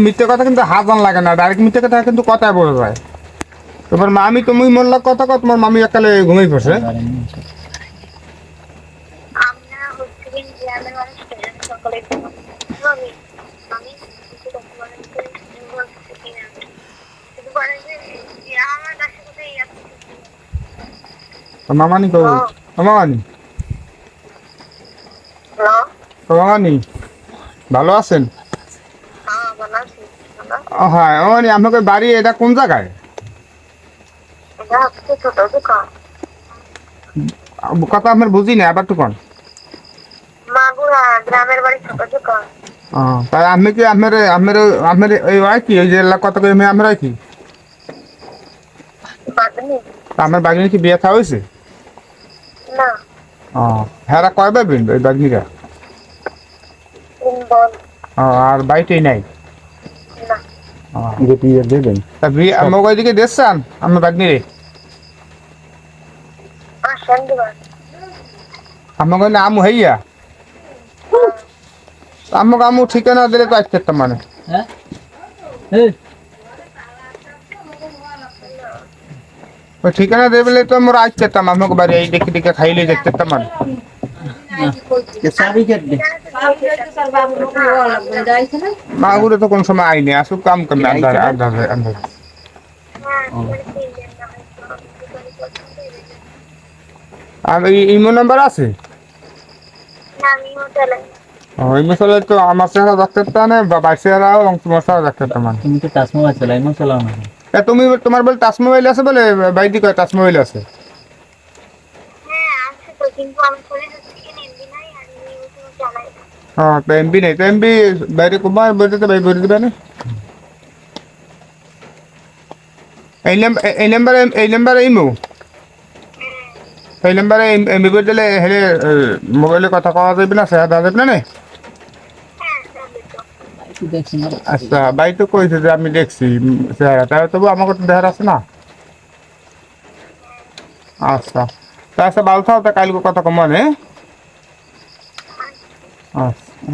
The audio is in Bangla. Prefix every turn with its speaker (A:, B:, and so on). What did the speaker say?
A: মিথ্যে কথা কিন্তু হাজান লাগে না ডাইরেক্ট মিথ্যে কথা কিন্তু কথায় বলে যায়। তোমার মামি তুমি মনলা কথা কত তোমার মামি একালে ঘুমিয়ে পড়ছে। মামানি কো মামানি মামানি? ভালো আছেন?
B: হ্যাঁ
A: হ্যাঁ ও আমাকে বাড়ি এটা কোন জায়গায়? কথা আমার বুঝি না আবার তো কোন
B: মাগুরা গ্রামের বাড়ি ছোট দোকান
A: ও তাই আমি কি আমার আমার আমার এই হয় কি ওই যে করে মেয়ে আমরা কি?
B: বাদনি
A: আমার বাগিনী কি বিয়ে থা হয়েছে
B: না।
A: ও কয় পাবেন ওই বাগনিরা? আর বাড়িতেই নাই? তা বিয়ে আমাকে ওইদিকে দেখছেন আমার বাগনি রে।
B: আসেন দিবার
A: আমাকে নাম হইয়া। আমাকে আমু ঠিকানা দিলে তো আসতে পারতাম মানে
C: হ্যাঁ? এই।
A: ওই ঠিকানা দেবে বলে তো আমরা আসতে পারতাম আমাকে বাড়ি এই দেখে দেখে খাইলে দেখতে মানে
C: কেটে
A: মাগুরে তো কোন সময় আইনি আসুক কাম করবে আন্ধারে আন্ধারে আন্ধারে আর ইমো নাম্বার আছে? ইমো চলে তো আমার চেহারা দেখতে পারতাম বা বাইর চেহারাও এবং তোমার চেহারা দেখতে পারতাম মানে
C: তুমি তো টাচ মোবাইল চালাই এমন চালাও না।
A: এ, তুমি তোমার বলে টাচ মোবাইল আছে বলে বাইদি কয় টাচ মোবাইল আছে?
B: হ্যাঁ আছে তো কিন্তু আমি চলে যাচ্ছি কি এমবি নাই আর আমি ওখানে
A: ও তো এমবি নেই তো এমবি বাইরে কুমার বলতে তো বাইরে বলে দিবে না এই নাম্বার এই নাম্বারে এই নাম্বারে ইমো এই নাম্বারে এমবি বলে দিলে হেলে মোবাইলে কথা কওয়া যাবে না সেটা দেওয়া যাবে না?
B: হ্যাঁ
A: আচ্ছা বাই তো কইছে যে আমি দেখছি চেহারা তাহলে তবু আমাকে তো দেখার আছে না আচ্ছা তা আচ্ছা ভালো থাও তা কালকে কথা কম মানে আচ্ছা